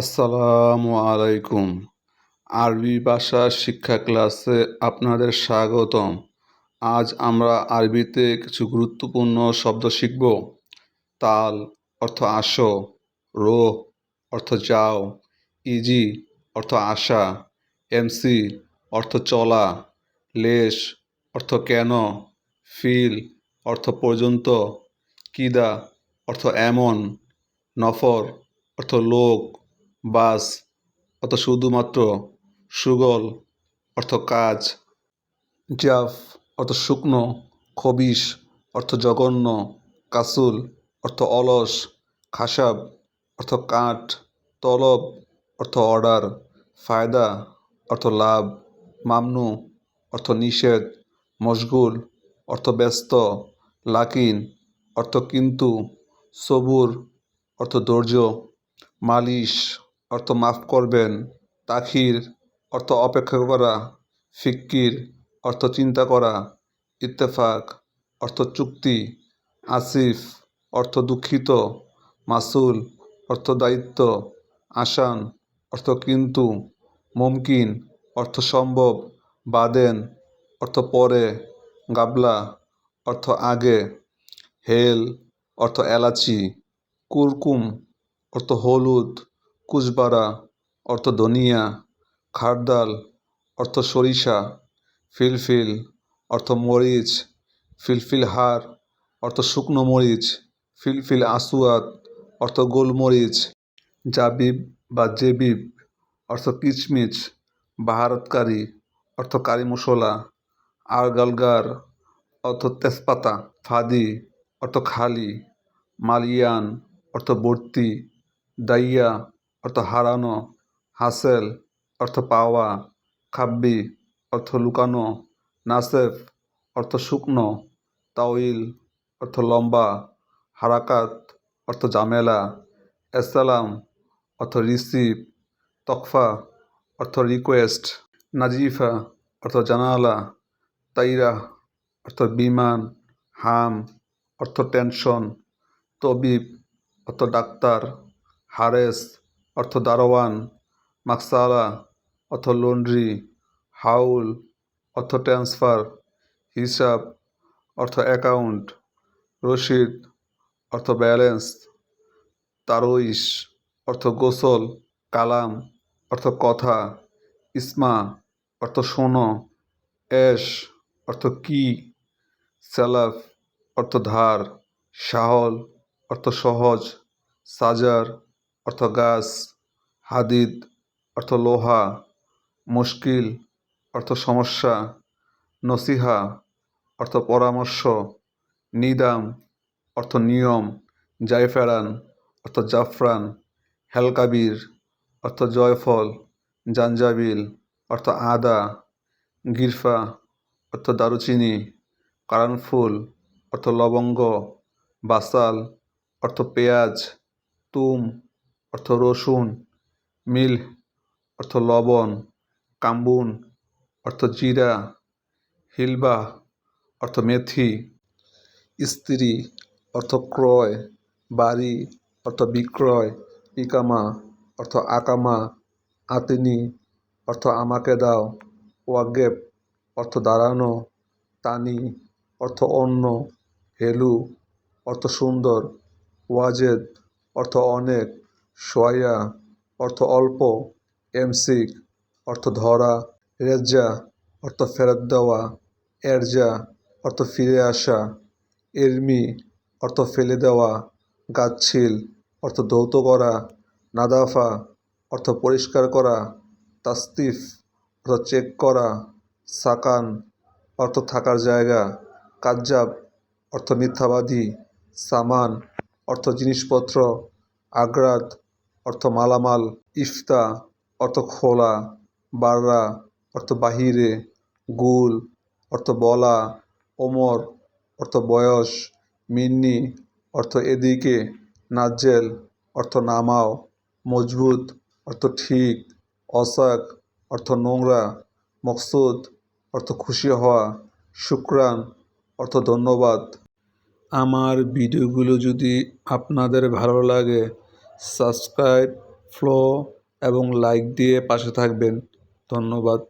আসসালামু আলাইকুম। আরবি ভাষা শিক্ষা ক্লাসে আপনাদের স্বাগতম। আজ আমরা আরবিতে কিছু গুরুত্বপূর্ণ শব্দ শিখব। তাল অর্থ আসো রো অর্থ যাও, ইজি অর্থ আশা এমসি অর্থ চলা, লেশ অর্থ কেন, ফিল অর্থ পর্যন্ত, কিদা অর্থ এমন, নফর অর্থ লোক বাস অর্থ শুধুমাত্র সুগল, অর্থ কাজ, জাফ, অর্থ শুকনো খবিস অর্থ জঘন্য, কাসুল, অর্থ অলস, খাসাব, অর্থ কাঠ, তলব, অর্থ অর্ডার, ফায়দা, অর্থ লাভ, মামনু, অর্থ নিষেধ, মশগুল, অর্থ ব্যস্ত, লাকিন, অর্থ কিন্তু, সবুর, অর্থ ধৈর্য, মালিশ। অর্থ মাফ করবেন, তাখির, অর্থ অপেক্ষা করা, ফিক্কির, অর্থ চিন্তা করা, ইত্তেফাক, অর্থ চুক্তি, আসিফ, অর্থ দুঃখিত, মাসুল, অর্থ দায়িত্ব, আসান, অর্থ কিন্তু, মুমকিন, অর্থ সম্ভব, বাদেন, অর্থ পরে, গাবলা, অর্থ আগে, হেল, অর্থ এলাচি, কুরকুম, অর্থ হলুদ কুচবারা অর্থ ধনিয়া, খারদাল, অর্থ সরিষা, ফিলফিল, অর্থ মরিচ, ফিলফিল হার, অর্থ শুকনো মরিচ, ফিলফিল আসুয়াত অর্থ গোলমরিচ, জাবিব বা জেবিব, অর্থ কিচমিচ, বাহারতকারী, অর্থ কারি মশলা, আরগালগার, অর্থ তেজপাতা, ফাদি, অর্থ খালি, মালিয়ান, অর্থ বর্তি, দাইয়া অর্থ হারানো, হাসেল, অর্থ পাওয়া, খাব্বি, অর্থ লুকানো, নাসেফ, অর্থ শুকনো তাওইল অর্থ লম্বা, হারাকাত, অর্থ জামেলা এসালাম অর্থ রিসিভ, তকফা, অর্থ রিকোয়েস্ট, নাজিফা, অর্থ জানালা, তাইরা, অর্থ বিমান, হাম, অর্থ টেনশন, তবিব, অর্থ ডাক্তার, হারেস অর্থ দারোয়ান, মাকসালা, অর্থ লন্ড্রি, হাউল, অর্থ ট্রান্সফার, হিসাব, অর্থ অ্যাকাউন্ট, রসিদ, অর্থ ব্যালেন্স, তারইশ, অর্থ গোসল, কালাম, অর্থ কথা, ইসমা, অর্থ শোনো এশ অর্থ কি, সালাফ, অর্থ ধার, শাহল, অর্থ সহজ, সাজার অর্থ গাছ, হাদিদ, অর্থ লোহা, মুশকিল, অর্থ সমস্যা, নসিহা, অর্থ পরামর্শ, নিদাম, অর্থ নিয়ম, জায়ফেরান, অর্থ জাফরান, হেলকাবির, অর্থ জয়ফল, জাঞ্জাবিল, অর্থ আদা, গিরফা, অর্থ দারুচিনি কারণফুল অর্থ লবঙ্গ, বাসাল, অর্থ পেঁয়াজ, তুম অর্থ রসুন, মিল, অর্থ লবণ, কাম্বুন, অর্থ জিরা, হিলবা, অর্থ মেথি স্ত্রী অর্থ ক্রয়, বাড়ি, অর্থ বিক্রয় ইকামা অর্থ আকামা, আতিনি, অর্থ আমাকে দাও, ওয়াগেব, অর্থ দাঁড়ানো, তানি, অর্থ অন্য হেলু অর্থ সুন্দর, ওয়াজেদ, অর্থ অনেক সোয়া অর্থ অল্প এমসিক অর্থ ধরা, রেজ্জা, অর্থ ফেরত দেওয়া, এরজা, অর্থ ফিরে আসা, এরমি, অর্থ ফেলে দেওয়া গাচ্ছিল অর্থ ধৌত করা, নাদাফা, অর্থ পরিষ্কার করা, তাস্তিফ, অর্থ চেক করা, সাকান, অর্থ থাকার জায়গা, কাজ্জাব, অর্থ মিথ্যাবাদী, সামান, অর্থ জিনিসপত্র আগ্রাদ অর্থ মালামাল, ইফতা, অর্থ খোলা, বাররা, অর্থ বাহিরে, গুল, অর্থ বলা, ওমর, অর্থ বয়স, মিন্নি, অর্থ এদিকে, নাজ্জেল, অর্থ নামাও, মজবুত, অর্থ ঠিক, অসাক, অর্থ নোংরা, মকসুদ, অর্থ খুশি হওয়া, শুক্রান, অর্থ ধন্যবাদ। আমার ভিডিওগুলো যদি আপনাদের ভালো লাগে সাবস্ক্রাইব ফলো এবং লাইক দিয়ে পাশে থাকবেন। ধন্যবাদ।